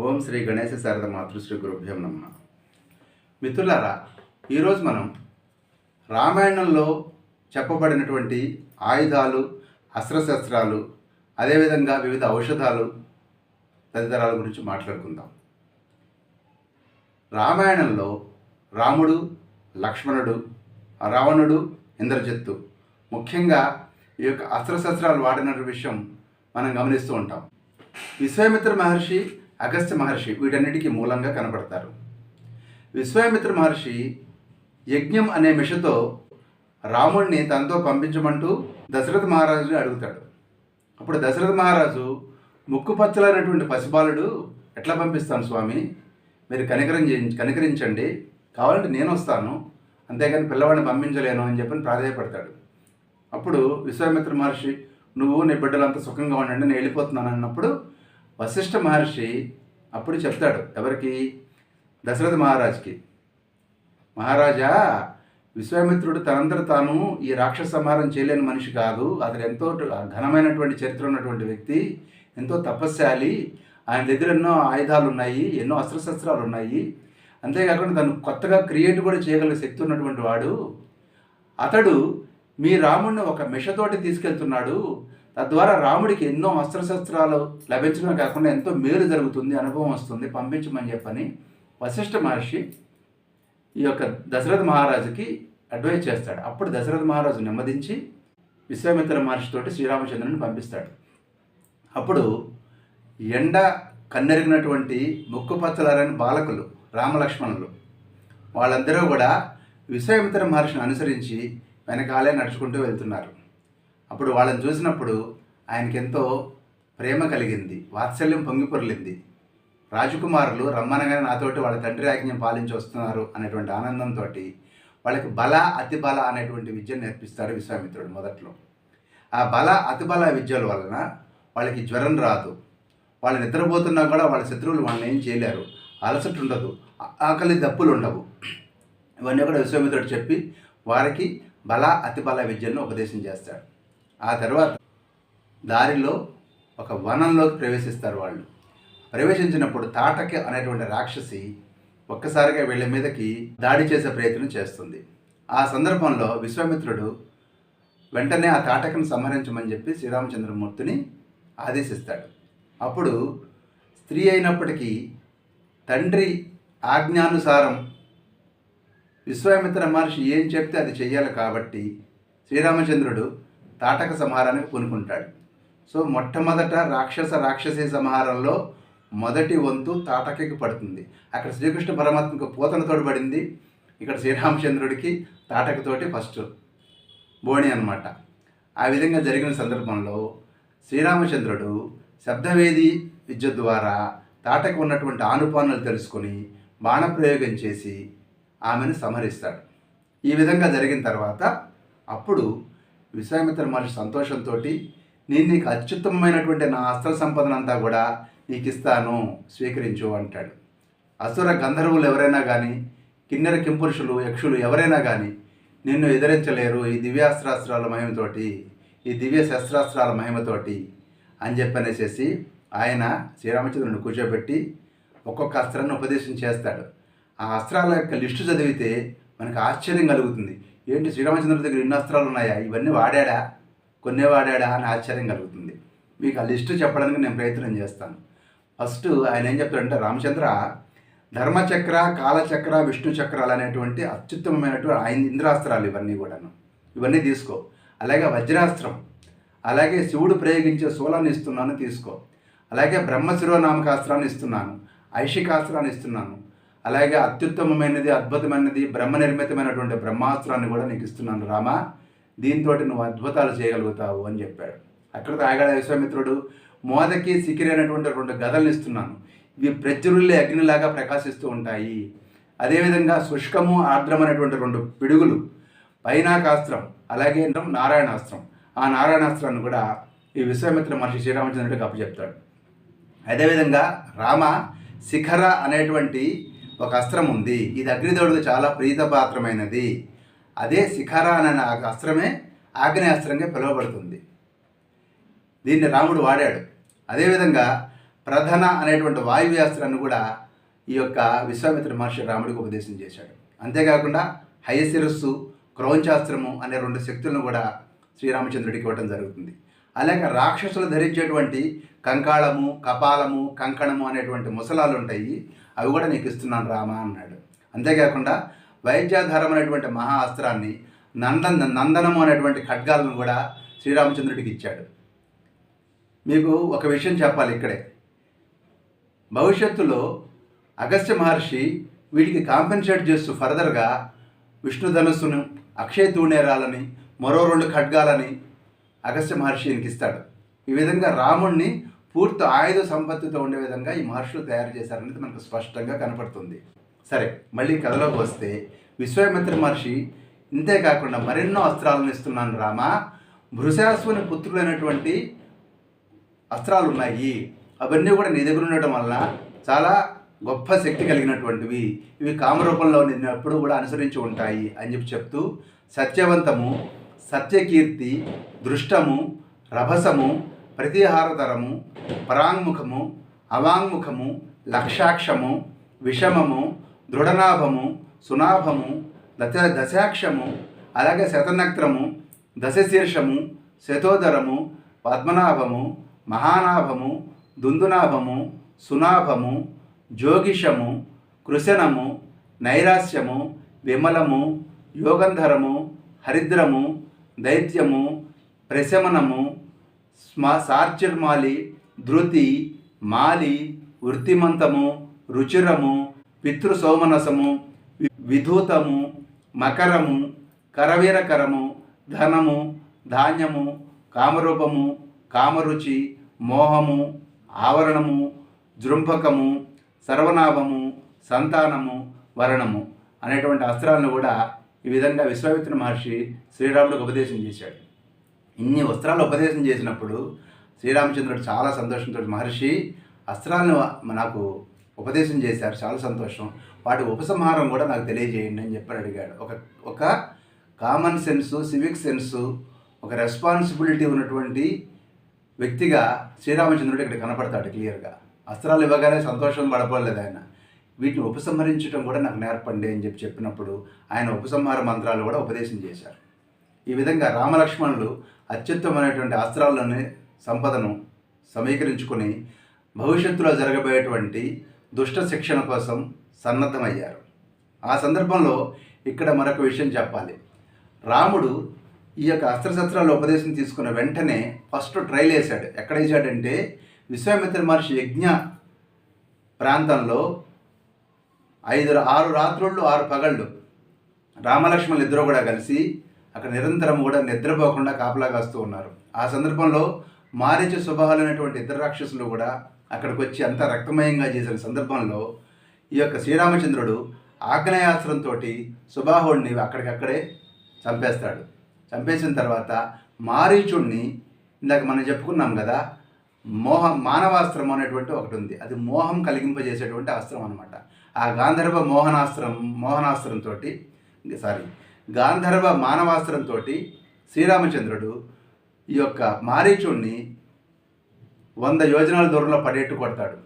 ఓం శ్రీ గణేశ శారద మాతృశ్రీ గురుభ్యం నమ. మిత్రులారా ఈరోజు మనం రామాయణంలో చెప్పబడినటువంటి ఆయుధాలు అస్త్రశస్త్రాలు అదేవిధంగా వివిధ ఔషధాలు తదితరాల గురించి మాట్లాడుకుందాం. రామాయణంలో రాముడు లక్ష్మణుడు రావణుడు ఇంద్రజిత్తు ముఖ్యంగా ఈ యొక్క అస్త్రశస్త్రాలు వాడిన విషయం మనం గమనిస్తూ ఉంటాం. విశ్వామిత్ర మహర్షి అగస్త్య మహర్షి వీటన్నిటికీ మూలంగా కనబడతారు. విశ్వామిత్ర మహర్షి యజ్ఞం అనే మిషతో రాముణ్ణి తనతో పంపించమంటూ దశరథ మహారాజుని అడుగుతాడు. అప్పుడు దశరథ మహారాజు ముక్కు పచ్చలైనటువంటి పసిబాలుడు ఎట్లా పంపిస్తాను స్వామి? మీరు కనికరం కనికరించండి. కావాలంటే నేను వస్తాను అంతేగాని పిల్లవాడిని పంపించలేను అని చెప్పని ప్రాధాయపడతాడు. అప్పుడు విశ్వామిత్ర మహర్షి నువ్వు నీ బిడ్డలంతా సుఖంగా ఉండండి నేను వెళ్ళిపోతున్నాను అన్నప్పుడు వశిష్ఠ మహర్షి అప్పుడు చెప్తాడు ఎవరికి? దశరథ మహారాజ్కి. మహారాజా విశ్వామిత్రుడు తనంతట తాను ఈ రాక్షస సంహారం చేయలేని మనిషి కాదు. అతను ఎంతో ఘనమైనటువంటి చరిత్ర ఉన్నటువంటి వ్యక్తి ఎంతో తపస్శాలి ఆయన దగ్గర ఎన్నో ఆయుధాలు ఉన్నాయి ఎన్నో అస్త్రశస్త్రాలు ఉన్నాయి. అంతేకాకుండా తను కొత్తగా క్రియేట్ కూడా చేయగల శక్తి ఉన్నటువంటి వాడు. అతడు మీ రాముడిని ఒక మిషతోటి తీసుకెళ్తున్నాడు. తద్వారా రాముడికి ఎన్నో అస్త్రశస్త్రాలు లభించడమే కాకుండా ఎంతో మేలు జరుగుతుంది అనుభవం వస్తుంది పంపించమని చెప్పని వశిష్ఠ మహర్షి ఈ యొక్క దశరథ మహారాజుకి అడ్వైజ్ చేస్తాడు. అప్పుడు దశరథ మహారాజు నెమ్మదించి విశ్వామిత్ర మహర్షితోటి శ్రీరామచంద్రుని పంపిస్తాడు. అప్పుడు ఎండ కన్నెరిగినటువంటి ముక్కుపచ్చలారని బాలకులు రామలక్ష్మణులు వాళ్ళందరూ కూడా విశ్వామిత్ర మహర్షిని అనుసరించి వెనకాలే నడుచుకుంటూ వెళ్తున్నారు. అప్పుడు వాళ్ళని చూసినప్పుడు ఆయనకెంతో ప్రేమ కలిగింది వాత్సల్యం పొంగిపొర్లింది. రాజకుమారులు రమ్మనగానే నాతోటి వాళ్ళ తండ్రి ఆజ్ఞం పాలించి వస్తున్నారు అనేటువంటి ఆనందంతో వాళ్ళకి బల అతి బల అనేటువంటి విద్యను నేర్పిస్తాడు విశ్వామిత్రుడు మొదట్లో. ఆ బల అతి బల విద్యల వలన వాళ్ళకి జ్వరం రాదు. వాళ్ళు నిద్రపోతున్నా కూడా వాళ్ళ శత్రువులు వాళ్ళని ఏం చేయలేరు. అలసట ఉండదు ఆకలి దప్పులు ఉండవు. ఇవన్నీ కూడా విశ్వామిత్రుడు చెప్పి వారికి బల అతి బల విద్యను ఉపదేశం చేస్తాడు. ఆ తర్వాత దారిలో ఒక వనంలోకి ప్రవేశిస్తారు వాళ్ళు. ప్రవేశించినప్పుడు తాటకి అనేటువంటి రాక్షసి ఒక్కసారిగా వీళ్ళ మీదకి దాడి చేసే ప్రయత్నం చేస్తుంది. ఆ సందర్భంలో విశ్వామిత్రుడు వెంటనే ఆ తాటకను సంహరించమని చెప్పి శ్రీరామచంద్రమూర్తిని ఆదేశిస్తాడు. అప్పుడు స్త్రీ అయినప్పటికీ తండ్రి ఆజ్ఞానుసారం విశ్వామిత్ర మహర్షి ఏం చెప్తే అది చెయ్యాలి కాబట్టి శ్రీరామచంద్రుడు తాటక సంహారానికి పూనుకుంటాడు. సో మొట్టమొదట రాక్షస రాక్షసీ సంహారంలో మొదటి వంతు తాటకకి పడుతుంది. అక్కడ శ్రీకృష్ణ పరమాత్మకు పోతనతోటి పడింది. ఇక్కడ శ్రీరామచంద్రుడికి తాటకతోటి ఫస్ట్ బోణి అన్నమాట. ఆ విధంగా జరిగిన సందర్భంలో శ్రీరామచంద్రుడు శబ్దవేది విద్య ద్వారా తాటకు ఉన్నటువంటి ఆనుపానులు తెలుసుకొని బాణప్రయోగం చేసి ఆమెను సంహరిస్తాడు. ఈ విధంగా జరిగిన తర్వాత అప్పుడు విశ్వామిత్ర మహర్షి సంతోషంతో నేను నీకు అత్యుత్తమమైనటువంటి నా అస్త్ర సంపదనంతా కూడా నీకు ఇస్తాను స్వీకరించు అంటాడు. అసుర గంధర్వులు ఎవరైనా కానీ కిన్నెర కింపురుషులు యక్షులు ఎవరైనా కానీ నిన్ను ఎదిరించలేరు ఈ దివ్యాస్త్రాస్త్రాల మహిమతోటి ఈ దివ్య శస్త్రాస్త్రాల మహిమతోటి అని చెప్పనేసేసి ఆయన శ్రీరామచంద్రుని కూర్చోబెట్టి ఒక్కొక్క అస్త్రాన్ని ఉపదేశం చేస్తాడు. ఆ అస్త్రాల యొక్క లిస్టు చదివితే మనకు ఆశ్చర్యం కలుగుతుంది. ఏంటి శ్రీరామచంద్రుడి దగ్గర ఎన్ని అస్త్రాలు ఉన్నాయా? ఇవన్నీ వాడాడా? కొన్నే వాడాడా? అని ఆశ్చర్యం కలుగుతుంది. మీకు ఆ లిస్టు చెప్పడానికి నేను ప్రయత్నం చేస్తాను. ఫస్ట్ ఆయన ఏం చెప్తాడంటే రామచంద్ర ధర్మచక్ర కాలచక్ర విష్ణు చక్రాలు అనేటువంటి అత్యుత్తమమైనటువంటి ఆయన ఇంద్రాస్త్రాలు ఇవన్నీ కూడాను. ఇవన్నీ తీసుకో. అలాగే వజ్రాస్త్రం. అలాగే శివుడు ప్రయోగించే శూలాన్ని ఇస్తున్నాను తీసుకో. అలాగే బ్రహ్మశిరోనామకాస్త్రాన్ని ఇస్తున్నాను. ఐషికాస్త్రాన్ని ఇస్తున్నాను. అలాగే అత్యుత్తమమైనది అద్భుతమైనది బ్రహ్మ నిర్మితమైనటువంటి బ్రహ్మాస్త్రాన్ని కూడా నీకు ఇస్తున్నాను రామా. దీంతో నువ్వు అద్భుతాలు చేయగలుగుతావు అని చెప్పాడు. అక్కడ తాగాడ విశ్వామిత్రుడు. మోదకి సికిరి అనేటువంటి రెండు గదలను ఇస్తున్నాను. ఇవి ప్రజ్వరులే అగ్నిలాగా ప్రకాశిస్తూ ఉంటాయి. అదేవిధంగా శుష్కము ఆర్ద్రం అనేటువంటి రెండు పిడుగులు పైనాకాస్త్రం అలాగే నారాయణాస్త్రం. ఆ నారాయణాస్త్రాన్ని కూడా ఈ విశ్వామిత్ర మహర్షి శ్రీరామచంద్రుడికి అప్పచెప్తాడు. అదేవిధంగా రామ శిఖర అనేటువంటి ఒక అస్త్రం ఉంది. ఇది అగ్నిదేవుడికి చాలా ప్రీతపాత్రమైనది. అదే శిఖర అనే ఆ అస్త్రమే ఆగ్నేయాస్త్రంగా పిలువబడుతుంది. దీన్ని రాముడు వాడాడు. అదేవిధంగా ప్రధాన అనేటువంటి వాయువ్యాస్త్రాన్ని కూడా ఈ యొక్క విశ్వామిత్ర మహర్షి రాముడికి ఉపదేశం చేశాడు. అంతేకాకుండా హయశిరస్సు క్రౌంచాస్త్రము అనే రెండు శక్తులను కూడా శ్రీరామచంద్రుడికి ఇవ్వడం జరుగుతుంది. అలాగే రాక్షసులు ధరించేటువంటి కంకాళము కపాలము కంకణము అనేటువంటి ముసలాలు ఉంటాయి. అవి కూడా నీకు ఇస్తున్నాను రామా అన్నాడు. అంతేకాకుండా వైద్యాధారం అనేటువంటి మహా అస్త్రాన్ని నందన్ నందనము అనేటువంటి ఖడ్గాలను కూడా శ్రీరామచంద్రుడికి ఇచ్చాడు. మీకు ఒక విషయం చెప్పాలి ఇక్కడే. భవిష్యత్తులో అగస్త్య మహర్షి వీటికి కాంపెన్సేట్ చేస్తూ ఫర్దర్గా విష్ణు ధనుస్సును అక్షయ తూణేరాలని మరో రెండు ఖడ్గాలని అగస్త్య మహర్షి ఇస్తాడు ఈ విధంగా రాముణ్ణి పూర్తి ఆయుధ సంపత్తితో ఉండే విధంగా ఈ మహర్షులు తయారు చేశారనేది మనకు స్పష్టంగా కనపడుతుంది. సరే మళ్ళీ కథలోకి వస్తే విశ్వామిత్ర మహర్షి ఇంతే కాకుండా మరెన్నో అస్త్రాలను ఇస్తున్నాను రామ. భృశాశ్వని పుత్రులైనటువంటి అస్త్రాలు ఉన్నాయి. అవన్నీ కూడా నీ దగ్గర ఉండటం వల్ల చాలా గొప్ప శక్తి కలిగినటువంటివి. ఇవి కామరూపంలో నిన్ను కూడా అనుసరించి ఉంటాయి అని చెప్పి చెప్తూ సత్యవంతము సత్యకీర్తి దృష్టము రభసము ప్రతిహారతరము పరాంగ్ముఖము అవాంగ్ముఖము లక్షాక్షము విషమము దృఢనాభము సునాభము దశ దశాక్షము అలాగే శతనక్త్రము దశశీర్షము శతోదరము పద్మనాభము మహానాభము దుందునాభము సునాభము జోగిషము కృశనము నైరాస్యము విమలము యోగంధరము హరిద్రము దైత్యము ప్రశమనము స్మ సార్చిర్మాలి ధృతి మాలి వృత్తిమంతము రుచిరము పితృసోమనసము విధూతము మకరము కరవీరకరము ధనము ధాన్యము కామరూపము కామరుచి మోహము ఆవరణము జృంభకము సర్వనాభము సంతానము వరణము అనేటువంటి అస్త్రాలను కూడా ఈ విధంగా విశ్వామిత్ర మహర్షి శ్రీరాముడికి ఉపదేశం చేశాడు. ఇన్ని వస్త్రాలు ఉపదేశం చేసినప్పుడు శ్రీరామచంద్రుడు చాలా సంతోషంతో మహర్షి అస్త్రాలను నాకు ఉపదేశం చేశారు. చాలా సంతోషం. వాటి ఉపసంహారం కూడా నాకు తెలియజేయండి అని చెప్పి అడిగాడు. ఒక ఒక కామన్ సెన్సు సివిక్ సెన్సు ఒక రెస్పాన్సిబిలిటీ ఉన్నటువంటి వ్యక్తిగా శ్రీరామచంద్రుడు ఇక్కడ కనపడతాడు క్లియర్గా అస్త్రాలు ఇవ్వగానే సంతోషం పడపోలేదు ఆయన. వీటిని ఉపసంహరించడం కూడా నాకు నేర్పండి అని చెప్పి చెప్పినప్పుడు ఆయన ఉపసంహార మంత్రాలు కూడా ఉపదేశం చేశారు. ఈ విధంగా రామలక్ష్మణులు అత్యుత్తమైనటువంటి అస్త్రాలని సంపదను సమీకరించుకొని భవిష్యత్తులో జరగబోయేటువంటి దుష్ట శిక్షణ కోసం సన్నద్ధమయ్యారు. ఆ సందర్భంలో ఇక్కడ మరొక విషయం చెప్పాలి. రాముడు ఈ యొక్క అస్త్రశస్త్రాల ఉపదేశం తీసుకున్న వెంటనే ఫస్ట్ ట్రైల్ వేశాడు. ఎక్కడ వేసాడంటే విశ్వామిత్ర మహర్షి యజ్ఞ ప్రాంతంలో ఐదు ఆరు రాత్రుళ్ళు ఆరు పగళ్ళు రామలక్ష్మణులు ఇద్దరు కూడా కలిసి అక్కడ నిరంతరం కూడా నిద్రపోకుండా కాపలా కాస్తూ ఉన్నారు. ఆ సందర్భంలో మారిచ స్వభావాలైనటువంటి ఇద్దరు రాక్షసులు కూడా అక్కడికి వచ్చి అంతా రక్తమయంగా చేసిన సందర్భంలో ఈ యొక్క శ్రీరామచంద్రుడు ఆగ్నేయాస్త్రంతో సుబాహుడిని అక్కడికక్కడే చంపేస్తాడు. చంపేసిన తర్వాత మారీచుడిని ఇందాక మనం చెప్పుకున్నాం కదా మోహ మానవాస్త్రం అనేటువంటి ఒకటి ఉంది. అది మోహం కలిగింపజేసేటువంటి అస్త్రం అనమాట ఆ గాంధర్వ మోహనాస్త్రం మోహనాస్త్రంతో సారీ గాంధర్వ మానవాస్త్రంతో శ్రీరామచంద్రుడు ఈ యొక్క మారీచుడిని వంద యోజనాల దూరంలో పడేట్టు కొడతాడు.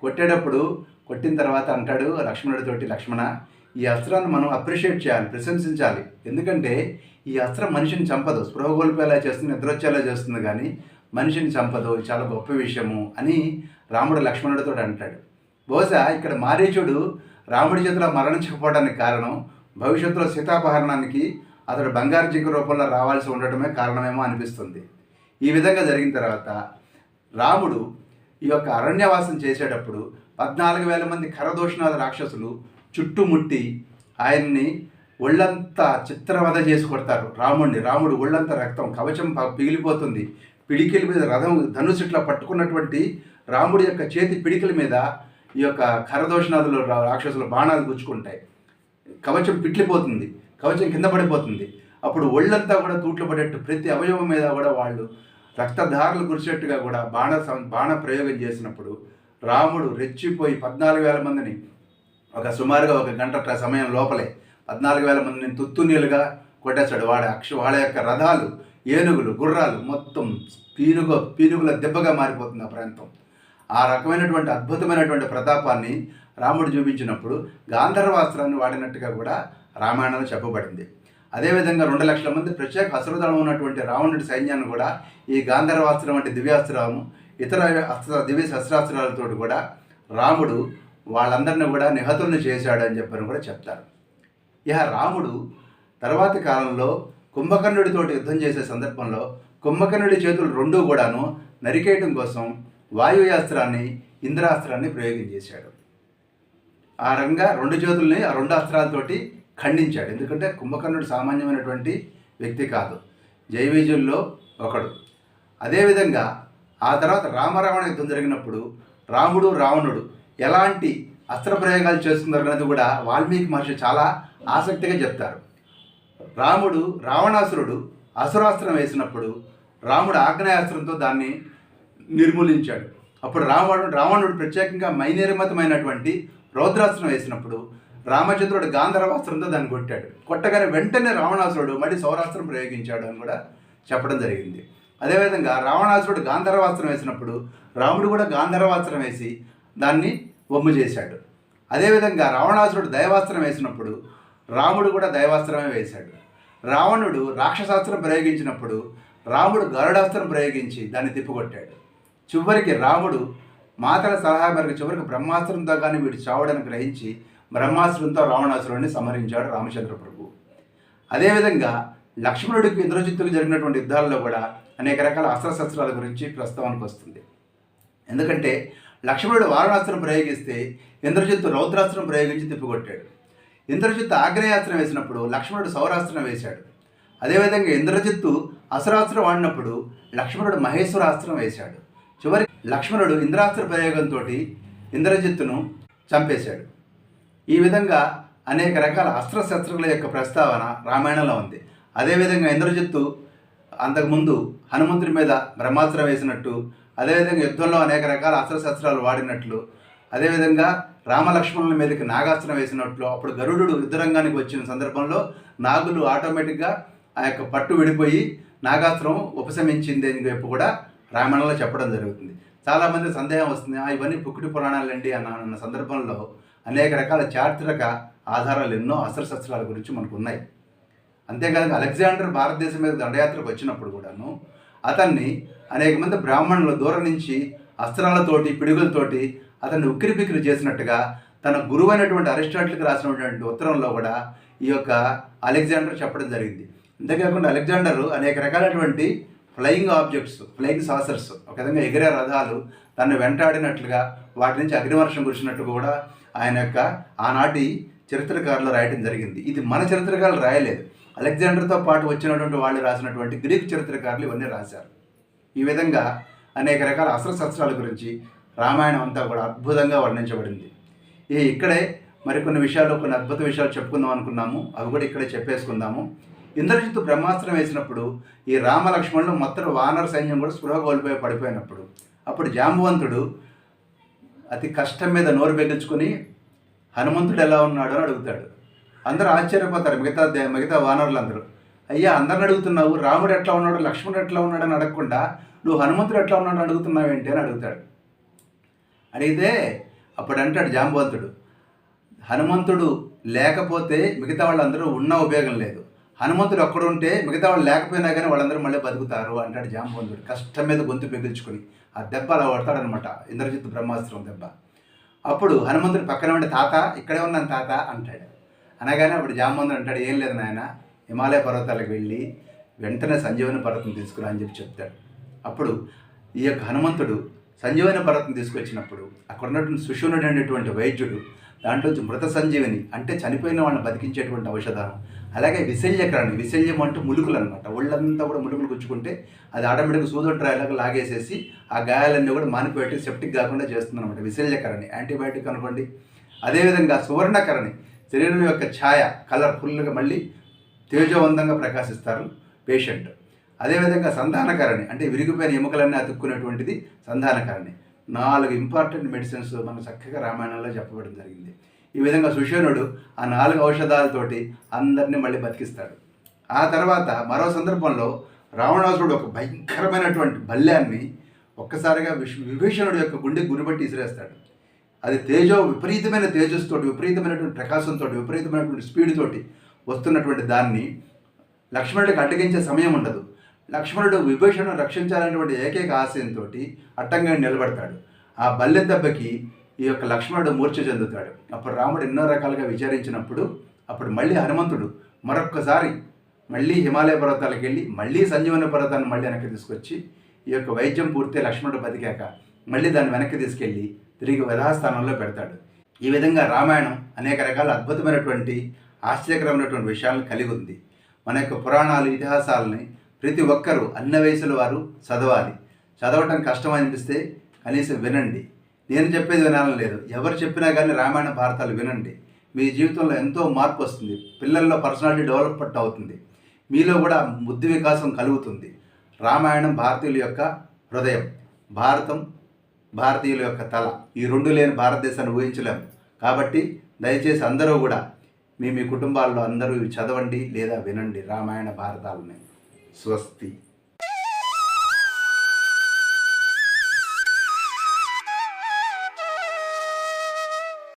కొట్టేటప్పుడు కొట్టిన తర్వాత అంటాడు లక్ష్మణుడితోటి లక్ష్మణ ఈ అస్త్రాన్ని మనం అప్రిషియేట్ చేయాలి ప్రశంసించాలి. ఎందుకంటే ఈ అస్త్రం మనిషిని చంపదు. స్పృహ కోల్పోయేలా చేస్తుంది నిద్రొచ్చేలా చేస్తుంది కానీ మనిషిని చంపదు. చాలా గొప్ప విషయము అని రాముడు లక్ష్మణుడితో అంటాడు. బహుశా ఇక్కడ మారీచుడు రాముడి చేతిలో మరణించకపోవడానికి కారణం భవిష్యత్తులో సీతాపహరణానికి అతడు బంగారు జింక రూపంలో రావాల్సి ఉండటమే కారణమేమో అనిపిస్తుంది. ఈ విధంగా జరిగిన తర్వాత రాముడు ఈ యొక్క అరణ్యవాసం చేసేటప్పుడు పద్నాలుగు వేల మంది ఖరదూషణాల రాక్షసులు చుట్టుముట్టి ఆయన్ని ఒళ్ళంతా చిత్రవధ చేసి కొడతారు రాముడిని రాముడు ఒళ్ళంతా రక్తం కవచం పిగిలిపోతుంది. పిడికిల మీద రథం ధనుసు ఇట్లా పట్టుకున్నటువంటి రాముడి యొక్క చేతి పిడికిల మీద ఈ యొక్క కరదోషణాదులు రా- రాక్షసులు బాణాలు గుచ్చుకుంటాయి. కవచం పిట్లిపోతుంది కవచం కింద పడిపోతుంది. అప్పుడు ఒళ్ళంతా కూడా తూట్లు పడేట్టు ప్రతి అవయవం మీద కూడా వాళ్ళు రక్తధారలు కురిసేట్టుగా కూడా బాణ బాణ ప్రయోగం చేసినప్పుడు రాముడు రెచ్చిపోయి పద్నాలుగు వేల మందిని ఒక సుమారుగా ఒక గంట సమయం లోపలే పద్నాలుగు వేల మందిని తుత్తునీలుగా కొట్టేశాడు. వాడి అక్ష వాళ్ళ యొక్క రథాలు ఏనుగులు గుర్రాలు మొత్తం పీనుగ పీనుగుల దెబ్బగా మారిపోతుంది ఆ ప్రాంతం. ఆ రకమైనటువంటి అద్భుతమైనటువంటి ప్రతాపాన్ని రాముడు చూపించినప్పుడు గాంధర్వాస్త్రాన్ని వాడినట్టుగా కూడా రామాయణంలో చెప్పబడింది. అదేవిధంగా రెండు లక్షల మంది ప్రత్యేక అసురదళం ఉన్నటువంటి రావణుడి సైన్యాన్ని కూడా ఈ గాంధర్వాస్త్రం వంటి దివ్యాస్త్రము ఇతర అస్త్ర దివ్య శస్త్రాస్త్రాలతో కూడా రాముడు వాళ్ళందరిని కూడా నిహతుల్ని చేశాడు అని చెప్పని కూడా చెప్తారు. ఇక రాముడు తర్వాతి కాలంలో కుంభకర్ణుడితోటి యుద్ధం చేసే సందర్భంలో కుంభకర్ణుడి చేతులు రెండూ కూడాను నరికేయటం కోసం వాయుయాస్త్రాన్ని ఇంద్రాస్త్రాన్ని ప్రయోగం చేశాడు. ఆ రకంగా రెండు జ్యోతుల్ని ఆ రెండు అస్త్రాలతోటి ఖండించాడు. ఎందుకంటే కుంభకర్ణుడు సామాన్యమైనటువంటి వ్యక్తి కాదు. జైవీజుల్లో ఒకడు. అదేవిధంగా ఆ తర్వాత రామరావణ యుద్ధం జరిగినప్పుడు రాముడు రావణుడు ఎలాంటి అస్త్ర ప్రయోగాలు చేస్తున్నారు అనేది కూడా వాల్మీకి మహర్షి చాలా ఆసక్తిగా చెప్తారు. రాముడు రావణాసురుడు అసురాస్త్రం వేసినప్పుడు రాముడు ఆగ్నేయాస్త్రంతో దాన్ని నిర్మూలించాడు. అప్పుడు రావణుడు రావణుడు ప్రత్యేకంగా మైనిర్మతమైనటువంటి రౌద్రాస్త్రం వేసినప్పుడు రామచంద్రుడు గాంధర్వాస్త్రంతో దాన్ని కొట్టాడు. కొట్టగానే వెంటనే రావణాసురుడు మళ్ళీ సౌరాస్త్రం ప్రయోగించాడు అని కూడా చెప్పడం జరిగింది. అదేవిధంగా రావణాసురుడు గాంధర్వాస్త్రం వేసినప్పుడు రాముడు కూడా గాంధర్వాస్త్రం వేసి దాన్ని వమ్ము చేశాడు. అదేవిధంగా రావణాసురుడు దైవాస్త్రం వేసినప్పుడు రాముడు కూడా దైవాస్త్రమే వేశాడు. రావణుడు రాక్షసాస్త్రం ప్రయోగించినప్పుడు రాముడు గరుడాస్త్రం ప్రయోగించి దాన్ని తిప్పుకొట్టాడు. చివరికి రాముడు మాతల సలహా మేరకు చివరికి బ్రహ్మాస్త్రంతో కానీ వీడు చావడని గ్రహించి బ్రహ్మాస్త్రంతో రావణాసురుడిని సంహరించాడు రామచంద్ర ప్రభు. అదేవిధంగా లక్ష్మణుడికి ఇంద్రజిత్తుకు జరిగినటువంటి యుద్ధాల్లో కూడా అనేక రకాల అస్త్రశస్త్రాల గురించి ప్రస్తావనకు వస్తుంది. ఎందుకంటే లక్ష్మణుడు వారణాస్త్రం ప్రయోగిస్తే ఇంద్రజిత్తు రౌద్రాస్త్రం ప్రయోగించి తిప్పికొట్టాడు. ఇంద్రజిత్తు ఆగ్నేయాస్త్రం వేసినప్పుడు లక్ష్మణుడు సౌరాస్త్రం వేశాడు. అదేవిధంగా ఇంద్రజిత్తు అసురాస్త్రం వాడినప్పుడు లక్ష్మణుడు మహేశ్వరాస్త్రం వేశాడు. చివరి లక్ష్మణుడు ఇంద్రాస్త్ర ప్రయోగంతో ఇంద్రజిత్తును చంపేశాడు. ఈ విధంగా అనేక రకాల అస్త్రశస్త్రుల యొక్క ప్రస్తావన రామాయణంలో ఉంది. అదేవిధంగా ఇంద్రజిత్తు అంతకుముందు హనుమంతుడి మీద బ్రహ్మాస్త్రం వేసినట్టు అదేవిధంగా యుద్ధంలో అనేక రకాల అస్త్రశస్త్రాలు వాడినట్లు అదేవిధంగా రామలక్ష్మణుల మీదకి నాగాస్త్రం వేసినట్లు అప్పుడు గరుడు యుద్ధరంగానికి వచ్చిన సందర్భంలో నాగులు ఆటోమేటిక్గా ఆ యొక్క పట్టు విడిపోయి నాగాస్త్రం ఉపశమించింది అని చెప్పి కూడా రామాయణంలో చెప్పడం జరుగుతుంది. చాలామంది సందేహం వస్తుంది "ఆ, ఇవన్నీ పుక్కుటి పురాణాలండి అన్న అన్న సందర్భంలో అనేక రకాల చారిత్రక ఆధారాలు ఎన్నో అస్త్రశస్త్రాల గురించి మనకు ఉన్నాయి అంతేకాదు అలెగ్జాండర్ భారతదేశం మీద దండయాత్రకు వచ్చినప్పుడు కూడాను అతన్ని అనేక మంది బ్రాహ్మణులు దూరం నుంచి అస్త్రాలతోటి పిడుగులతోటి అతన్ని ఉక్కిరి బిక్కిరి చేసినట్టుగా తన గురువు అయినటువంటి అరిస్టాటిల్కి రాసినటువంటి ఉత్తరంలో కూడా ఈ యొక్క అలెగ్జాండర్ చెప్పడం జరిగింది. అంతేకాకుండా అలెగ్జాండర్ అనేక రకాలైనటువంటి ఫ్లయింగ్ ఆబ్జెక్ట్స్ ఫ్లయింగ్ సాసర్స్ ఒక విధంగా ఎగిరే రథాలు తను వెంటాడినట్లుగా వాటి నుంచి అగ్నివర్షం కురిసినట్టు కూడా ఆయన యొక్క ఆనాటి చరిత్రకారులు రాయటం జరిగింది. ఇది మన చరిత్రకారులు రాయలేదు. అలెగ్జాండర్తో పాటు వచ్చినటువంటి వాళ్ళు రాసినటువంటి గ్రీక్ చరిత్రకారులు ఇవన్నీ రాశారు. ఈ విధంగా అనేక రకాల అస్త్రశస్త్రాల గురించి రామాయణం అంతా కూడా అద్భుతంగా వర్ణించబడింది. ఈ ఇక్కడే మరికొన్ని విషయాలు కొన్ని అద్భుత విషయాలు చెప్పుకుందాం అనుకున్నాము. అవి కూడా ఇక్కడే చెప్పేసుకుందాము. ఇంద్రజిత్తు బ్రహ్మాస్త్రం వేసినప్పుడు ఈ రామలక్ష్మణులు మొత్తం వానర సైన్యం కూడా స్పృహ కోల్పోయి పడిపోయినప్పుడు అప్పుడు జాంబవంతుడు అతి కష్టం మీద నోరు బెగిల్చుకొని హనుమంతుడు ఎలా ఉన్నాడు? అని అడుగుతాడు. అందరూ ఆశ్చర్యపోతారు మిగతా దే- మిగతా వానరులందరూ. అయ్యా అందరిని అడుగుతున్నావు రాముడు ఎట్లా ఉన్నాడు లక్ష్మణుడు ఎట్లా ఉన్నాడు? అని అడగకుండా నువ్వు హనుమంతుడు ఎట్లా ఉన్నాడు అడుగుతున్నావు ఏంటి? అని అడుగుతాడు. అడిగితే అప్పుడు అంటాడు జాంబవంతుడు హనుమంతుడు లేకపోతే మిగతా వాళ్ళందరూ ఉన్న ఉపయోగం లేదు. హనుమంతుడు ఒక్కడుంటే మిగతా వాళ్ళు లేకపోయినా కానీ వాళ్ళందరూ మళ్ళీ బతుకుతారు అంటాడు జాంబవంతుడు. కష్టం మీద గొంతు పెగిల్చుకొని ఆ దెబ్బ అలా పడతాడనమాట ఇంద్రజిత్ బ్రహ్మాస్త్రం దెబ్బ. అప్పుడు హనుమంతుడు పక్కన ఉండే తాత ఇక్కడే ఉన్నాను తాత అంటాడు. అనగానే అప్పుడు జాంబవంతుడు అంటాడు ఏం లేదు నాయన హిమాలయ పర్వతాలకు వెళ్ళి వెంటనే సంజీవని పర్వతం తీసుకురా అని చెప్పి చెప్తాడు. అప్పుడు ఈ యొక్క హనుమంతుడు సంజీవని పర్వతం తీసుకొచ్చినప్పుడు అక్కడ ఉన్నటువంటి సుషునుడు అనేటువంటి వైద్యుడు దాంట్లో మృత సంజీవని అంటే చనిపోయిన వాళ్ళని బతికించేటువంటి ఔషధం అలాగే విశల్యకరణి విశల్యం అంటూ ములుకులు అనమాట ఒళ్ళంతా కూడా ములుకులు గుచ్చుకుంటే అది ఆటోమేటిక్గా సూదోడు లాగేసేసి ఆ గాయాలన్నీ కూడా మానిపోయేటి సెప్టిక్ కాకుండా చేస్తుంది అనమాట విశల్యకరణి యాంటీబయాటిక్ అనుకోండి. అదేవిధంగా సువర్ణకరణి శరీరం యొక్క ఛాయ కలర్ఫుల్గా మళ్ళీ తేజవంతంగా ప్రకాశిస్తారు పేషెంట్. అదేవిధంగా సంధానకరణి అంటే విరిగిపోయిన ఎముకలన్నీ అతుక్కునేటువంటిది సంధానకరణి నాలుగు ఇంపార్టెంట్ మెడిసిన్స్ మన చక్కగా రామాయణంలో చెప్పబడడం జరిగింది. ఈ విధంగా సుషేనుడు ఆ నాలుగు ఔషధాలతోటి అందరినీ మళ్ళీ బతికిస్తాడు. ఆ తర్వాత మరో సందర్భంలో రావణాసురుడు ఒక భయంకరమైనటువంటి బల్యాన్ని ఒక్కసారిగా విష్ విభీషణుడు యొక్క గుండె గురిబట్టి ఇసిరేస్తాడు. అది తేజో విపరీతమైన తేజస్తో విపరీతమైనటువంటి ప్రకాశంతో విపరీతమైనటువంటి స్పీడ్ తోటి వస్తున్నటువంటి దాన్ని లక్ష్మణుడికి అడ్డగించే సమయం ఉండదు. లక్ష్మణుడు విభీషణుడు రక్షించాలనేటువంటి ఏకైక ఆశయంతో అట్టంగా నిలబడతాడు. ఆ బల్లె దెబ్బకి ఈ యొక్క లక్ష్మణుడు మూర్ఛ చెందుతాడు. అప్పుడు రాముడు ఎన్నో రకాలుగా విచారించినప్పుడు అప్పుడు మళ్ళీ హనుమంతుడు మరొక్కసారి మళ్ళీ హిమాలయ పర్వతాలకు వెళ్ళి మళ్ళీ సంజీవన పర్వతాన్ని మళ్ళీ వెనక్కి తీసుకొచ్చి ఈ యొక్క వైద్యం పూర్తి లక్ష్మణుడు బతికాక మళ్ళీ దాన్ని వెనక్కి తీసుకెళ్ళి తిరిగి యథాస్థానంలో పెడతాడు. ఈ విధంగా రామాయణం అనేక రకాల అద్భుతమైనటువంటి ఆశ్చర్యకరమైనటువంటి విషయాలను కలిగి ఉంది. మన యొక్క పురాణాలు ఇతిహాసాలని ప్రతి ఒక్కరూ అన్న వయసుల వారు చదవాలి. చదవటం కష్టం అనిపిస్తే కనీసం వినండి. నేను చెప్పేది వినాలని లేదు. ఎవరు చెప్పినా కానీ రామాయణ భారతాలు వినండి. మీ జీవితంలో ఎంతో మార్పు వస్తుంది. పిల్లల్లో పర్సనాలిటీ డెవలప్మెంట్ అవుతుంది. మీలో కూడా బుద్ధి వికాసం కలుగుతుంది. రామాయణం భారతీయుల యొక్క హృదయం. భారతం భారతీయుల యొక్క తల. ఈ రెండు లేని భారతదేశాన్ని ఊహించలేము కాబట్టి దయచేసి అందరూ కూడా మీ మీ కుటుంబాల్లో అందరూ చదవండి లేదా వినండి రామాయణ భారతాలని. స్వస్తి.